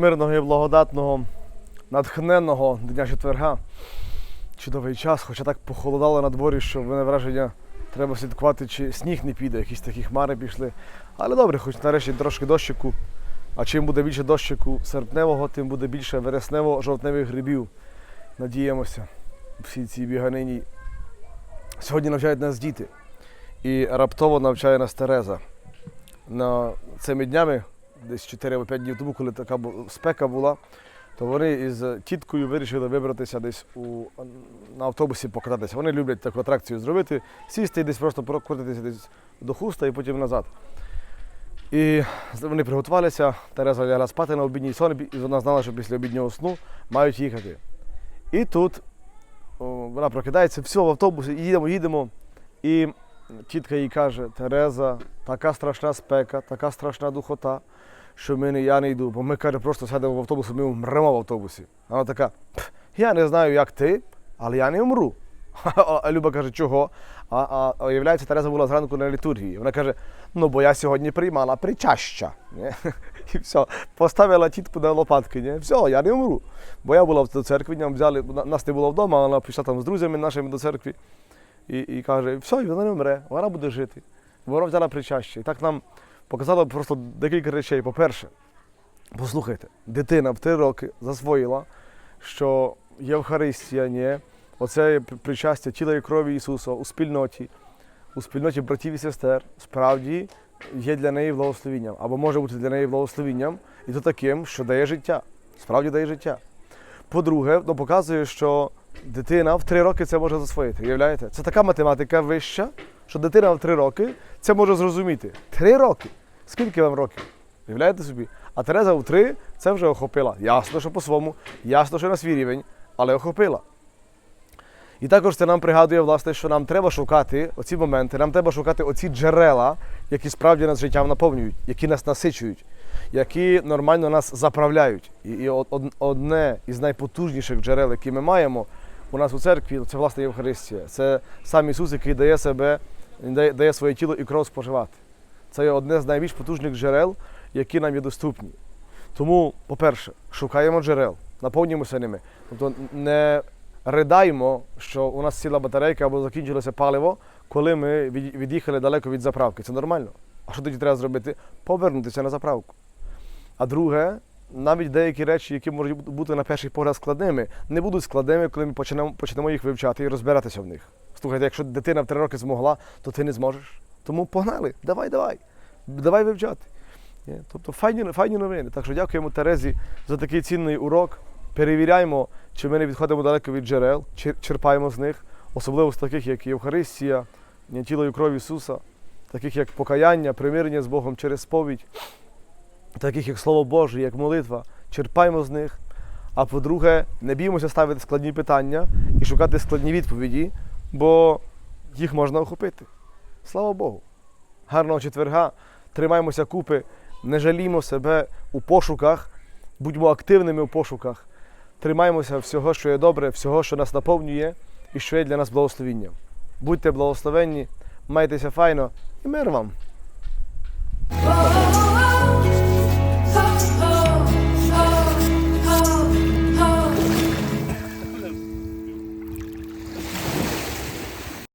мирного і благодатного, натхненного дня четверга. Чудовий час, хоча так похолодало на дворі, що в мене враження треба слідкувати, чи сніг не піде, якісь такі хмари пішли. Але добре, хоч нарешті трошки дощику. А чим буде більше дощику серпневого, тим буде більше вереснево-жовтневих грибів. Надіємося, всі ці біганині. Сьогодні навчають нас діти. І раптово навчає нас Тереза. На цими днями, десь 4 або 5 днів тому, коли така спека була, то вони із тіткою вирішили вибратися десь у, на автобусі покататися. Вони люблять таку атракцію зробити, сісти і десь просто прокрутитися десь до хуста і потім назад. І вони приготувалися, Тереза лягла спати на обідній сон, і вона знала, що після обіднього сну мають їхати. І тут о, вона прокидається, все, в автобусі, їдемо, їдемо. І тітка їй каже: Тереза, така страшна спека, така страшна духота, що ми я не йду. Бо ми каже, просто сядемо в автобус, ми вмремо в автобусі. Вона така, я не знаю, як ти, але я не вмру. А Люба каже, чого? А, а, а Тереза була зранку на літургії. Вона каже: ну бо я сьогодні приймала причаща. Ні? І все, поставила тітку на лопатки. Ні? Все, я не вмру. Бо я була до церкві, нам взяли, нас не було вдома, вона пішла там з друзями нашими до церкви і, і каже, все, вона не вмре, вона буде жити. Вона взяла причаща. І так нам показало просто декілька речей. По-перше, послухайте, дитина в три роки засвоїла, що Євхаристія, ні, оце причастя тіла і крові Ісуса у спільноті, у спільноті братів і сестер, справді є для неї благословінням, або може бути для неї благословінням, і то таким, що дає життя. Справді дає життя. По-друге, ну, показує, що дитина в три роки це може засвоїти. Уявляєте? Це така математика вища, що дитина в три роки це може зрозуміти. Три роки. Скільки вам років? Уявляєте собі? А Тереза в три це вже охопила. Ясно, що по-своєму, ясно, що на свій рівень, але охопила. І також це нам пригадує, власне, що нам треба шукати оці моменти, нам треба шукати оці джерела, які справді нас життям наповнюють, які нас насичують, які нормально нас заправляють. І, і од- од- одне із найпотужніших джерел, які ми маємо у нас у церкві, це власне Євхаристія. Це сам Ісус, який дає себе, дає своє тіло і кров споживати. Це є одне з найбільш потужних джерел, які нам є доступні. Тому, по-перше, шукаємо джерел, наповнюємося ними. Тобто не ридаємо, що у нас сіла батарейка або закінчилося паливо, коли ми від'їхали далеко від заправки. Це нормально. А що тоді треба зробити? Повернутися на заправку. А друге, навіть деякі речі, які можуть бути на перший погляд складними, не будуть складними, коли ми почнемо, почнемо їх вивчати і розбиратися в них. Слухайте, якщо дитина в три роки змогла, то ти не зможеш. Тому погнали, давай, давай, давай вивчати. Тобто файні, файні новини. Так що дякуємо Терезі за такий цінний урок. Перевіряємо, чи ми не відходимо далеко від джерел, черпаємо з них, особливо з таких, як Євхаристія, тіло і кров Ісуса, таких як покаяння, примирення з Богом через сповідь, таких як Слово Боже, як молитва. Черпаємо з них. А по-друге, не біймося ставити складні питання і шукати складні відповіді, бо їх можна охопити. Слава Богу! Гарного четверга! Тримаємося купи, не жалімо себе у пошуках, будьмо активними у пошуках. Тримаємося всього, що є добре, всього, що нас наповнює і що є для нас благословінням. Будьте благословенні, майтеся файно і мир вам!